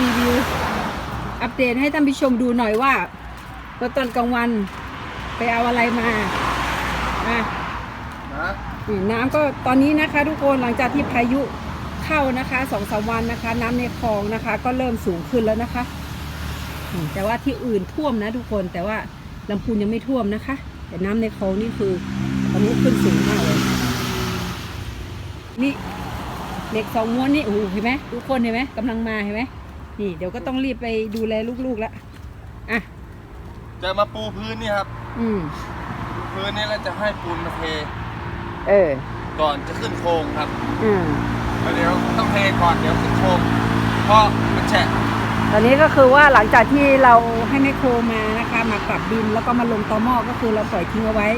รีวิว อัปเดตให้ท่านผู้ชมดูหน่อยว่าว่าตอนกลางวันไปเอาอะไรมาอะนะนี่น้ำก็ตอนนี้นะคะ ทุกคนหลังจากที่พายุเข้านะคะสองสามวันนะคะ น้ำในคลองนะคะ ก็เริ่มสูงขึ้นแล้วนะคะอืมแต่ว่าที่อื่นท่วมนะทุกคนแต่ว่าลำพูนยังไม่ท่วมนะคะ แต่น้ำในคลองนี่คือตอนนี้ขึ้นสูงมากเลยนี่เด็กสองม้วนนี่โอ้โหเห็นไหมทุกคนเห็นไหมกำลังมาเห็นไหม นี่เดี๋ยวก็ต้องรีบไปดูแลลูกๆแล้วอะจะมาปูพื้นนี่ครับ อืมพื้นนี่เราจะให้ปูนมาเท เออ ก่อนจะขึ้นโครงครับอืมเดี๋ยวต้องเทก่อนเดี๋ยวขึ้นโครงเพราะมันแฉะตอนนี้ก็คือว่าหลังจากที่เราให้แมคโครมานะคะมาปรับดินแล้วก็มาลงตอหม้อก็คือเราปล่อยทิ้งเอาไว้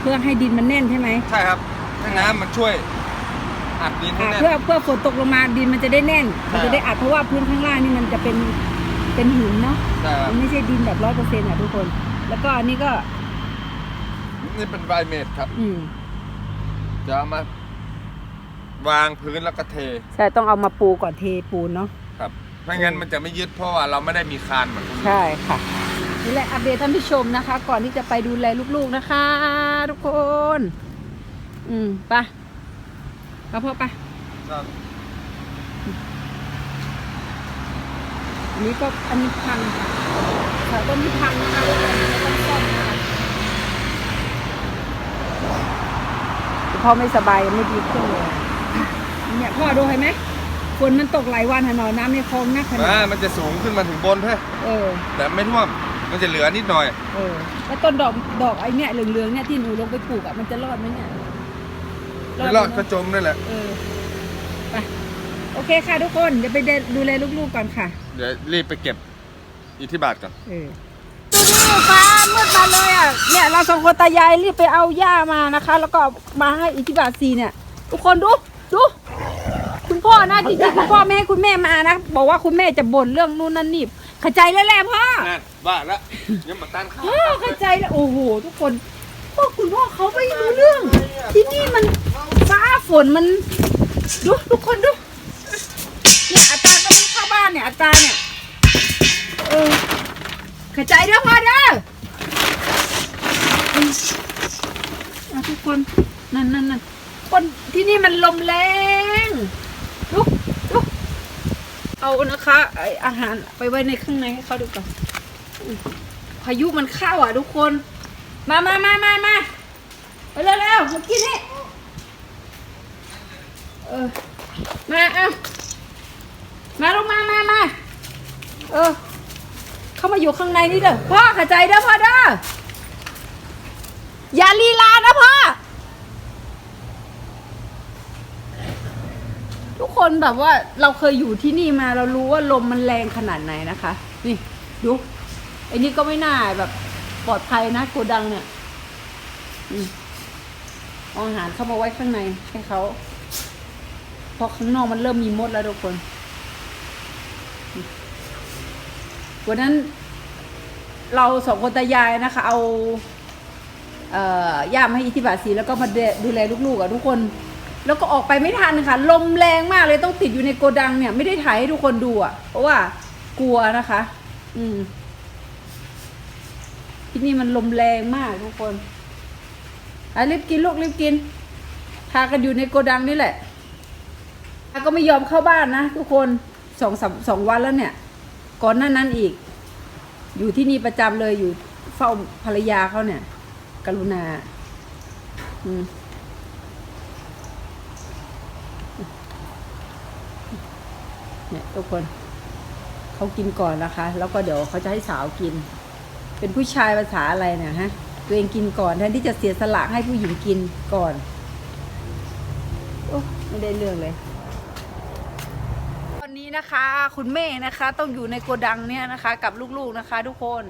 เพื่อให้ดินมันแน่นใช่ไหมใช่ครับให้น้ำมันช่วย อัดดินให้อ่าแน่นเพื่อเพื่อฝนตกลงมาดินมันจะได้แน่นใช่มันจะได้อัดเพราะว่าพื้นข้างล่างนี่มันจะเป็นเป็นหินเนาะใช่ครับมันไม่ใช่ดินแบบร้อยเปอร์เซ็นต์อะทุกคน แล้วก็อันนี้ก็ นี่เป็นไวเมดครับ อืมจะเอามาวางพื้นแล้วก็เทใช่ต้องเอามาปูก่อนเทปูนเนาะ ครับไม่งั้นมันจะไม่ยึดเพราะว่าเราไม่ได้มีคานเหมือนคนอื่น ใช่ค่ะนี่แหละอัปเดตท่านผู้ชมนะคะ ก่อนที่จะไปดูแลลูกๆนะคะ ทุกคน อืมไป ไปพ่อไปครับอันนี้ก็อันนี้พังเสาต้นนี้พังนะคะแล้วก็ต้องซ่อมนะคะพ่อไม่สบายไม่ดีขึ้นเลยเนี่ยพ่อดูเห็นไหมฝนมันตกหลายวันหนอน้ำในคลองนักขนาอ่าดมันจะสูงขึ้นมาถึงบนเพ่เออ แต่ไม่ท่วม มันจะเหลือนิดหน่อย เออ แล้วต้นดอกดอกไอ้เนี่ยเหลืองๆเนี่ยที่หนูลงไปปลูกอะมันจะรอดไหมเนี่ย ไม่รอดก็จมนั่นแหละ เออไปโอเคค่ะทุกคนเดี๋ยวไปเดินดูแลลูกๆก่อนค่ะเดี๋ยวรีบไปเก็บอิทธิบาทก่อน เออดูดิฟ้ามืดมาเลยอะเนี่ยเราสองคนตายายรีบไปเอาหญ้ามานะคะ แล้วก็มาให้อิทธิบาทซีเนี่ย ทุกคนดูดูคุณพ่อนะจริงๆคุณพ่อไม่ให้คุณแม่มานะบอกว่าคุณแม่จะบ่นเรื่องนู่นนั่นนี่เข้าใจแล้วแหละพ่อ นั่นบ้าละยังมาตันข้าวพ่อเข้าใจแล้วโอ้โหทุกคน พ่อคุณพ่อเขาไม่รู้เรื่อง ที่นี่มันฟ้าฝนมันดูทุกคนดูเนี่ยอาจารย์ก็ไม่เข้าบ้านเนี่ยอาจารย์เนี่ยเออเข้าใจเด้อพ่อเด้ออืมอะทุกคนนั่นนั่นนั่นคนที่นี่มันลมแรงดูดูเอานะคะไออาหารไปไว้ในข้างในให้เขาดูก่อนอืมพายุมันเข้าอะทุกคน มามามามามาไปเร็วเร็วมากินนี่เออ มาเอามาลงมามามาเออ เข้ามาอยู่ข้างในนี่เด้อ พ่อเข้าใจเด้อพ่อเด้อ อย่าลีลานะพ่อ ทุกคนแบบว่าเราเคยอยู่ที่นี่มาเรารู้ว่าลมมันแรงขนาดไหนนะคะ นี่ ดูไอ้นี่ก็ไม่น่าแบบ ปลอดภัยนะโกดังเนี่ยอืมเอาอาหารเข้ามาไว้ข้างในให้เขาเพราะข้างนอกมันเริ่มมีมดแล้วทุกคนวันนั้น เราสองคนตายายนะคะ เอาเอ่อย่ามให้อิทธิบาทสีแล้วก็มาดูแลลูกๆอะทุกคน แล้วก็ออกไปไม่ทันค่ะ ลมแรงมากเลยต้องติดอยู่ในโกดังเนี่ย ไม่ได้ถ่ายให้ทุกคนดูอะ เพราะว่ากลัวนะคะ อืม ที่นี่มันลมแรงมากทุกคนอะรีบกินลูกรีบกิน พากันอยู่ในโกดังนี่แหละอาก็ไม่ยอมเข้าบ้านนะทุกคนสองสามสองวันแล้วเนี่ย ก่อนหน้านั้นอีก อยู่ที่นี่ประจำเลยอยู่เฝ้าภรรยาเขาเนี่ย กรุณา อืมเนี่ยทุกคนเขากินก่อนนะคะ แล้วก็เดี๋ยวเขาจะให้สาวกิน เป็นผู้ชายภาษาอะไรเนี่ยฮะ ตัวเองกินก่อนแทนที่จะเสียสละให้ผู้หญิงกินก่อน โอ้ไม่ได้เรื่องเลย ตอนนี้นะคะ คุณแม่นะคะ ต้องอยู่ในโกดังเนี่ยนะคะ กับลูกๆนะคะ ทุกคน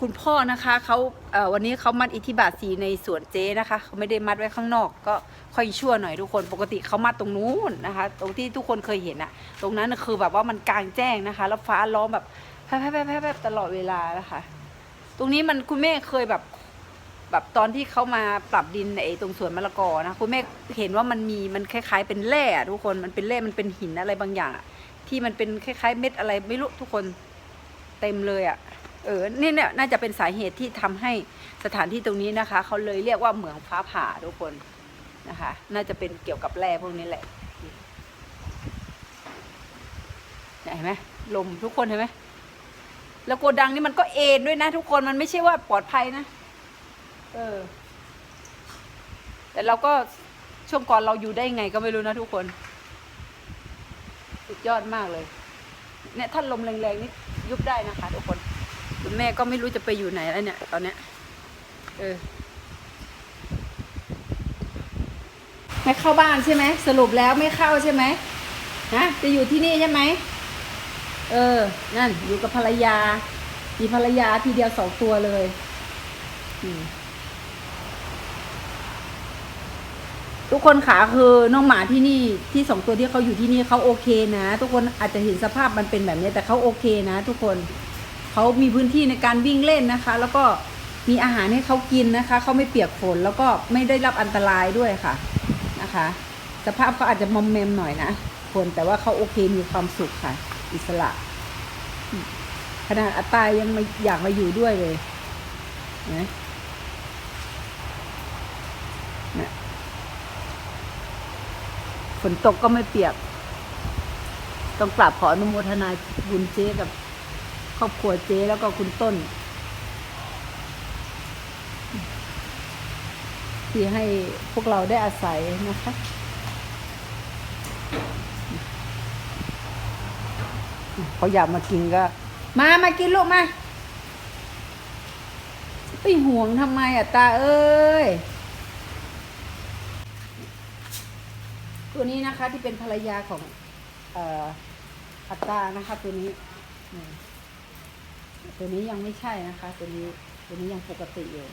คุณพ่อนะคะเขาเอ่อวันนี้เขามัดอิทธิบาทสีในสวนเจ๊นะคะเขาไม่ได้มัดไว้ข้างนอก ก็ค่อยชั่วหน่อยทุกคนปกติเขามัดตรงนู้นนะคะ ตรงที่ทุกคนเคยเห็นอะตรงนั้นคือแบบว่ามันกลางแจ้งนะคะ แล้วฟ้าร้องแบบ ป๊บแป๊บแป๊บแป๊บตลอดเวลานะคะ ตรงนี้มันคุณแม่เคยแบบแบบตอนที่เขามาปรับดินไอ้ตรงสวนมะละกอนะคุณแม่เห็นว่ามันมีมันคล้าย ๆ เป็นแร่ทุกคนมันเป็นแร่มันเป็นหินอะไรบางอย่างอะที่มันเป็นคล้าย ๆ เม็ดอะไรไม่รู้ทุกคนเต็มเลยอะ่ะเออนี่เนี่ยน่าจะเป็นสาเหตุที่ทำให้สถานที่ตรงนี้นะคะเขาเลยเรียกว่าเหมืองฟ้าผ่าทุกคนนะคะ น่าจะเป็นเกี่ยวกับแร่พวกนี้แหละเห็นไหมลมทุกคนเห็นไหม แล้วโกดังนี่มันก็เอ็นด้วยนะ ทุกคนมันไม่ใช่ว่าปลอดภัยนะ เออ แต่เราก็ช่วงก่อนเราอยู่ได้ไงก็ไม่รู้นะทุกคน สุดยอดมากเลย เนี่ยถ้าลมแรงๆนี่ยุบได้นะคะ ทุกคนคุณแม่ก็ไม่รู้จะไปอยู่ไหนแล้วเนี่ย ตอนเนี้ย เออไม่เข้าบ้านใช่ไหมสรุปแล้วไม่เข้าใช่ไหมฮะจะอยู่ที่นี่ใช่ไหม เออ นั่น อยู่กับภรรยา มีภรรยาทีเดียวสองตัวเลยทุกคนขาคือน้องหมาที่นี่ที่สองตัวที่เขาอยู่ที่นี่เขาโอเคนะ ทุกคนอาจจะเห็นสภาพมันเป็นแบบนี้ แต่เขาโอเคนะ ทุกคนเขามีพื้นที่ในการวิ่งเล่นนะคะ แล้วก็มีอาหารให้เขากินนะคะเขาไม่เปียกฝนแล้วก็ไม่ได้รับอันตรายด้วยค่ะนะคะ สภาพเขาอาจจะมอมแมมหน่อยนะคนแต่ว่าเขาโอเคมีความสุขค่ะ อิสระ ขนาดอาตายยังไม่อยากมาอยู่ด้วยเลยนะนะฝนตกก็ไม่เปียก ต้องกราบขออนุโมทนาบุญเจ๊กับครอบครัวเจ๊แล้วก็คุณต้น ที่ให้พวกเราได้อาศัยนะคะ เขาอยากมากินก็ มามากินลูกมาไปห่วงทำไมอะตาเอ้ยตัวนี้นะคะที่เป็นภรรยาของเอ่ออัตตานะคะตัวนี้ ตัวนี้ยังไม่ใช่นะคะ ตัวนี้ตัวนี้ยังปกติอยู่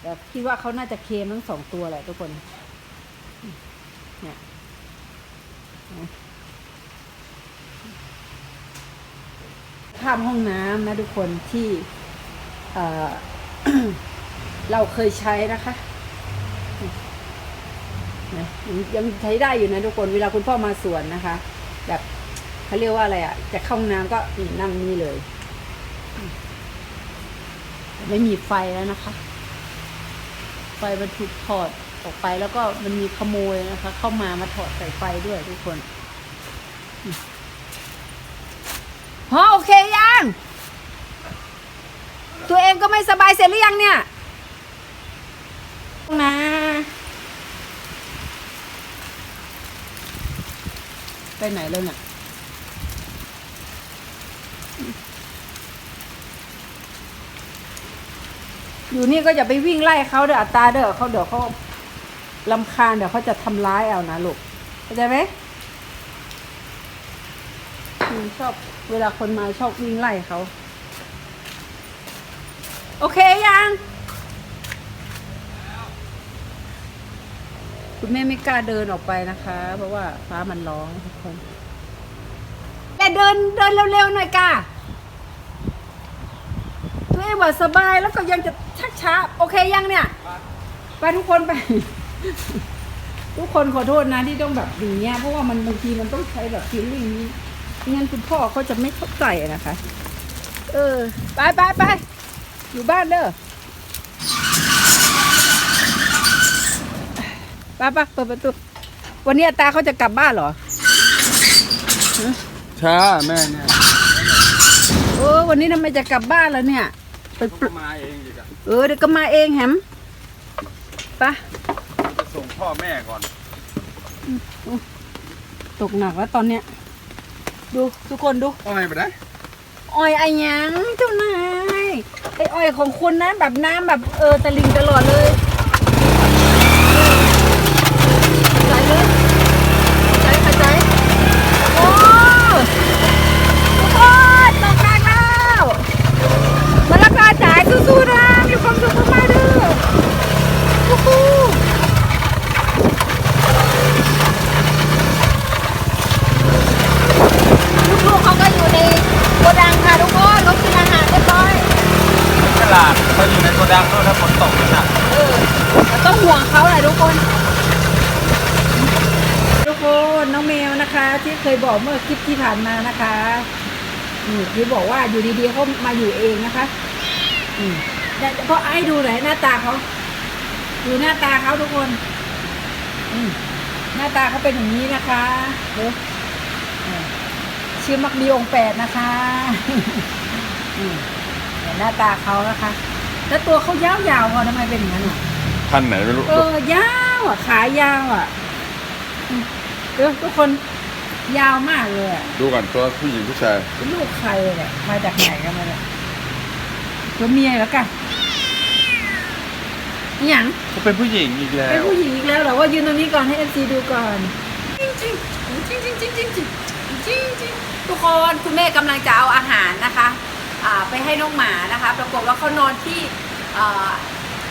แต่คิดว่าเขาน่าจะเคมทั้งสองตัวแหละทุกคน เนี่ยนะ ภาพห้องน้ำนะทุกคนที่เเราเคยใช้นะคะนะยังใช้ได้อยู่นะทุกคนเวลาคุณพ่อมาสวนนะคะ แบบเขาเรียกว่าอะไรอะ จะเข้าห้องน้ำก็นี่นั่งนี่เลย ไม่มีไฟแล้วนะคะ ไฟมันถูกถอดออกไปแล้วก็มันมีขโมยนะคะ เข้ามามาถอดสายไฟด้วยทุกคน พอโอเคยัง ตัวเองก็ไม่สบายเสร็จหรือยังเนี่ยนะไปไหนแล้วเนี่ยอยู่นี่ก็อย่าไปวิ่งไล่เขาเด้ออัตราเด้อเขาเดี๋ยวเขาลำคาญเดี๋ยวเขาจะทำร้ายเอานะลูกเข้าใจไหม อืมชอบเวลาคนมาชอบวิ่งไล่เขา โอเคยัง คุณแม่ไม่กล้าเดินออกไปนะคะ เพราะว่าฟ้ามันร้องทุกคนแต่เดินเดินเร็วๆหน่อยก้าตัวเองว่าสบายแล้วก็ยังจะชักช้า โอเคยังเนี่ย ไปทุกคนไป ทุกคนขอโทษนะที่ต้องแบบอย่างเงี้ยเพราะว่ามันบางทีมันต้องใช้แบบฟีลลิ่งนี้ งั้นคุณพ่อเขาจะไม่เข้าใจอะนะคะ เออ ไปไปไปอยู่บ้านเด้อป้าป้าเปิดประตูวันนี้อาตาเขาจะกลับบ้านเหรอช้าแม่เนี่ยเออวันนี้ทำไมจะกลับบ้านแล้วเนี่ยไปปก็ลุกมาเองอีกอะเออเดี๋ยวก็มาเองแฮมไป้าจะส่งพ่อแม่ก่อน ตกหนักแล้วตอนเนี้ย ดูทุกคนดูอ้อยไปได้อ้อยไอ้หยังเจ้านายไอ้อ้อยของคุณนะแบบน้ำแบบเออตะลิงตลอดเลยใจเลยใจเข้าใจโอ้ทุกคนตกหนักแล้วมะละกอจ่ายสู้ๆนะมีความสุขมากๆเด้อฮู้ฮู้ลูกๆเขาก็อยู่ในโกดังค่ะทุกคนเขากินอาหารเรียบร้อย ตลาดเขาอยู่ในโกดังโน่นถ้าฝนตกนะ เออเราต้องห่วงเขาแหละทุกคน ทุกคนน้องเมลนะคะ ที่ เคยบอกเมื่อคลิปที่ผ่านมานะคะอืมที่บอกว่าอยู่ดีๆเขามาอยู่เองนะคะอืมแต่เพราะไอ้ดูหน่อยหน้าตาเขาดูหน้าตาเขาทุกคนอืมหน้าตาเขาเป็นอย่างนี้นะคะเดี๋ยวอ่าชื่อมักมีองค์แปดนะคะอืมแต่หน้าตาเขานะคะ แล้วตัวเขายาวๆอะทำไมเป็นอย่างนั้นอะพันไหนไม่รู้เออยาวอะขายาวอะอืมเออทุกคน ยาวมากเลยอะดูก่อนตัวผู้หญิงผู้ชายเป็นลูกใครเนี่ยมาจากไหนกันมาเนี่ยตัวเมียแล้วกันอหย่างเขาเป็นผู้หญิงอีกแล้เป็นว ผู้หญิงอีกแล้วเหรอว่ายืนตรงนี้ก่อนให้เอฟซีดูก่อนจริงจริงจริงจริงจริงจริงจริงจริงจริงทุกคนคุณแม่กำลังจะเอาอาหารนะคะอ่าไปให้น้องหมานะคะ ปรากฏว่าเขานอนที่อ่า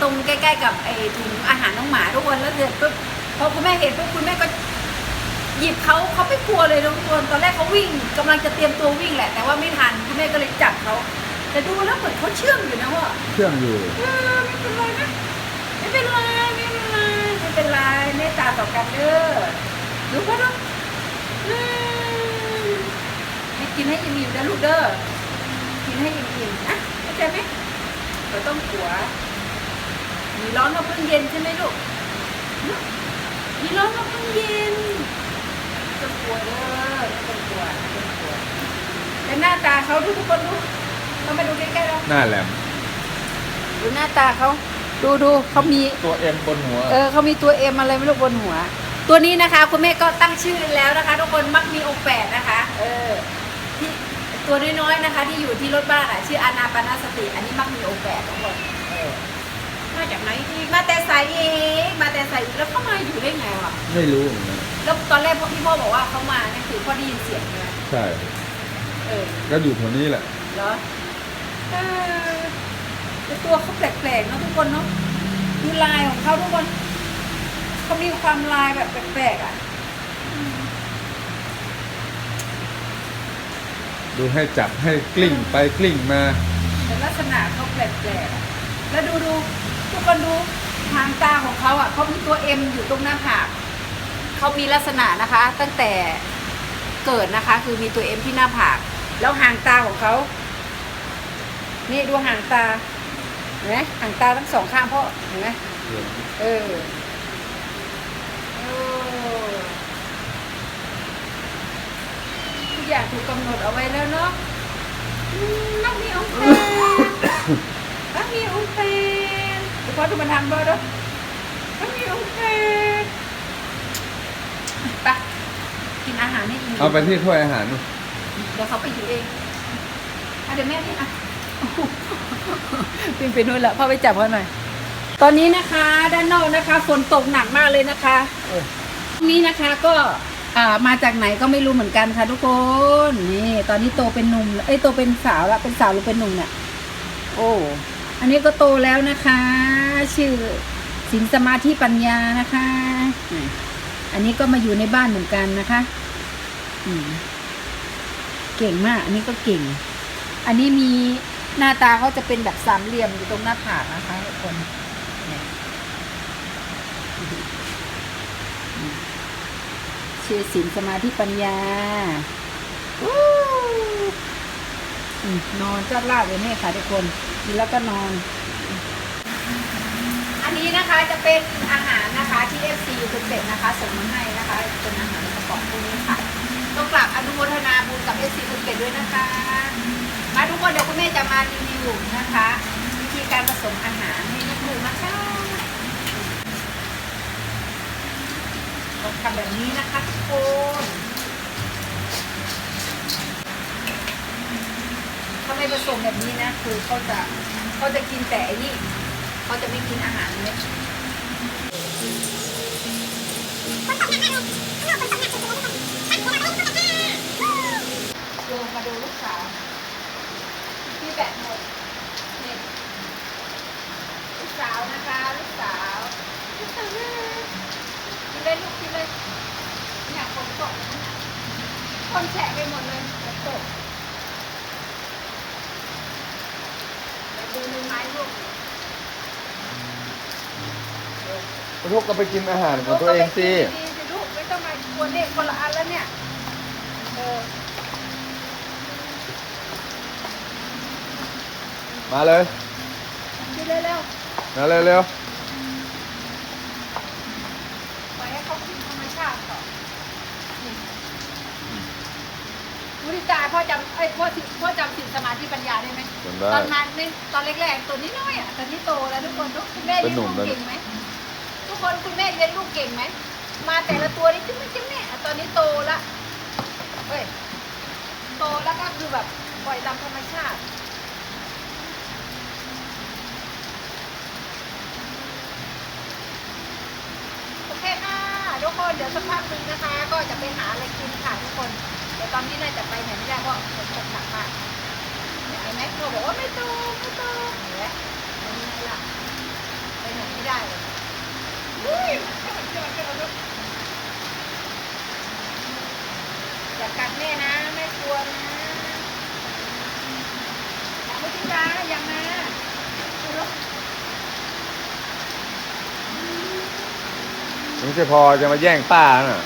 ตรงใกล้ ๆ กับไอ้ถุงอาหารน้องหมาทุกคนแล้วเสร็จปุ๊บพอคุณแม่เห็นปุ๊บคุณแม่ก็ หยิบเขาเขาไม่กลัวเลยทุกคนตอนแรกเขาวิ่งกำลังจะเตรียมตัววิ่งแหละ แต่ว่าไม่ทันคุณแม่ก็เลยจับเขาแต่ดูแล้วเหมือนเขาเชื่องอยู่นะว่าเครื่องอยู่เออไม่เป็นไรนะไม่เป็นไรไม่เป็นไรไม่เป็นไรเมตตาต่อกันเด้อดูพ่อดูอืมให้กินให้อิ่มๆนะลูกเด้อกินให้อิ่มๆนะเข้าใจไหมเราต้องขัวมีร้อนมาเพิ่งเย็นใช่ไหมลูกมีร้อนมาเพิ่งเย็นไม่ต้องก ลัวเด้อไม่ต้องกลัวไม่ต้องกลัวแต่หน้าตาเขาดูทุกคนดูเรามาดูใกล้ๆเราหน้าแหลม ดูหน้าตาเขาดูดูเขามี ตัวเอ็มบนหัว เออเขามีตัวเอ็มอะไรไม่รู้บนหัว ตัวนี้นะคะคุณแม่ก็ตั้งชื่อแล้วนะคะ ทุกคนมักมีองค์แปดนะคะ เออที่ตัวน้อยๆนะคะ ที่อยู่ที่รถบ้านอะชื่ออานาปานาสติ อันนี้มักมีองค์แปดทุกคนเออมาจากไหนอีกมาแต่ใสเองมาแต่ใสอีกแล้วเขามาอยู่ได้ไงวะไม่รู้เหมือนกัน แล้วตอนแรกพอพี่พ่อบอกว่าเขามาเนี่ยคือพ่อได้ยินเสียงใช่ไหมใช่ เออก็อยู่แถวนี้แหละ เหรอเออแต่ตัวเขาแปลกๆเนอะทุกคนเนาะดูลายของเขาทุกคนเขามีความลายแบบแปลกๆอะดูให้จับให้กลิ้งไปกลิ้งมาแต่ลักษณะเขาแปลกๆอะแล้วดูดูทุกคนดูทางตาของเขาอะเขามีตัวเอ็มอยู่ตรงหน้าผาก เขามีลักษณะนะคะ ตั้งแต่เกิดนะคะ คือมีตัวเอ็มที่หน้าผาก แล้วหางตาของเขา นี่ดูหางตา เห็นไหมหางตาทั้งสองข้างเพราะเห็นไหมเออเออทุกอย่างถูกกำหนดเอาไว้แล้วเนาะอืมนักมีองค์แฟนนักมีองค์แฟนเดี๋ยวพอดูมันทำด้วยเนาะนักมีองค์แฟนไปกิน อาหารให้อิ่มเอาไปที่ถ้วยอาหารนู่นเดี๋ยวเขาไปอยู่เองอะเดี๋ยวแม่นี่อะปิงไปนู่นแหละพ่อไปจับเขาหน่อย ตอนนี้นะคะ ด้านนอกนะคะฝนตกหนักมากเลยนะคะนี่นะคะก็อ่ามาจากไหนก็ไม่รู้เหมือนกันค่ะทุกคนนี่ตอนนี้โตเป็นหนุ่มเอ้ยโตเป็นสาวแล้วเป็นสาวหรือเป็นหนุ่มเนี่ยโอ้อันนี้ก็โตแล้วนะคะ ชื่อสินสมาธิปัญญานะคะอืมอันนี้ก็มาอยู่ในบ้านเหมือนกันนะคะอืม เก่งมาก อันนี้ก็เก่ง อันนี้มีหน้าตาเขาจะเป็นแบบสามเหลี่ยมอยู่ตรงหน้าผากนะคะทุกคนเชื่อสินสมาธิปัญญาอู้นอนจัดลาบเลยนี่ค่ะทุกคนกินแล้วก็นอน อันนี้นะคะจะเป็นอาหารนะคะที่ FC คุณเป็ดนะคะส่งมาให้นะคะเป็นอาหารกระป๋องพวกนี้ค่ะ ต้องกลับอนุโมทนาบุญกับ FC คุณเป็ดด้วยนะคะ มาทุกคนเดี๋ยวคุณแม่จะมารีวิวนะคะ วิธีการผสมอาหารให้ลูกๆนะคะต้องทำแบบนี้นะคะทุกคนถ้าไม่ผสมแบบนี้นะคือเขาจะเขาจะกินแต่อันนี้เขาจะไม่กินอาหารเม็ดลงมาดูลูกสาวที่ แบตหมดนี่ลูกสาวนะคะลูกสาวลูกสาวกินเลยลูกกินเลยเนี่ยฝนตกนะคนแฉะไปหมดเลยฝนตกเดี๋ยวดูมือไม้ลูกลูกก็ไปกินอาหารของตัวเองสิลูกไม่ต้องมากวนเด็กคนละอันแล้วเนี่ยอ มาเลยกินเร็วมาเร็วเร็วๆปล่อยให้เขากินธรรมชาติก่อนนี่มุริตาพ่อจำเอ้ยพ่อสิพ่อจำสินสมาธิปัญญาได้ไหมจำได้ ตอนนั้นนี่ตอนแรกๆตัวนี้น้อยอะตอนนี้โตแล้วทุกคนทุกคุณแม่เป็เลี้นยงหนุ่ลูมกแล้ว เก่งไหมทุกคนคุณแม่เลี้ยงลูกเก่งไหมมาแต่ละตัวนี่จิ้มไม่จิ้มแม่ตอนนี้โตละเฮ้ยโตแล้วก็คือแบบปล่อยตามธรรมชาติ โอเคค่ะ ทุกคนเดี๋ยวสักพักหนึงนะคะ ก็จะไปหาอะไรกินค่ะทุกคน เดี๋ยวตอนนี้น่าจะไปไหนไม่ได้เพราะฝนตกหนักมากเนี่ยไอ้แม็กโทรบอกว่าไม่ตกไม่ตกเห็นไหมอันนี้ไงล่ะไปไหนไม่ได้เลยอุ้ยจ้าเจ้าเจ้าเจ้าอย่ากัดแม่นะแม่กลัวนะอย่าไม่ทิ้งนะยังนะดูดู ไม่ใช่พอจะมาแย่งป้าน่ะ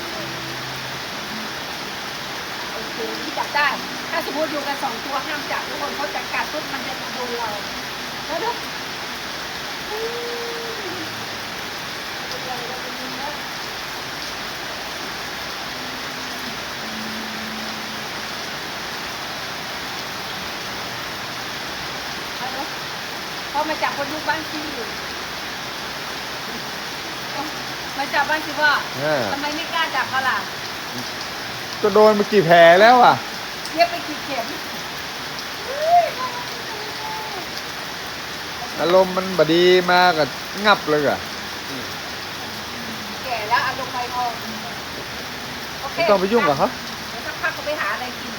โอเคที่จับได้ ถ้าสมมติอยู่กันสองตัวห้ามจับทุกคนเขาจะกัดปุ๊บมันจะโดนเราแล้วดูอืมเป็นไราเป็นยังไงเอพอมาจับคนดูบ้านซีอยู่ มาจับบ้านซีว่าเออ ทำไมไม่กล้าจับเขาล่ะก็โดนมากี่แผลแล้วอะ เย็บไปกี่เข็มอารมณ์มันบดีมากับงับเลยอะแก่แล้วอารมณ์ไฟทองโอเคไม่ต้องไปยุ่งกับเขาเดี๋ยวสักพักก็ไปหาอะไรกิน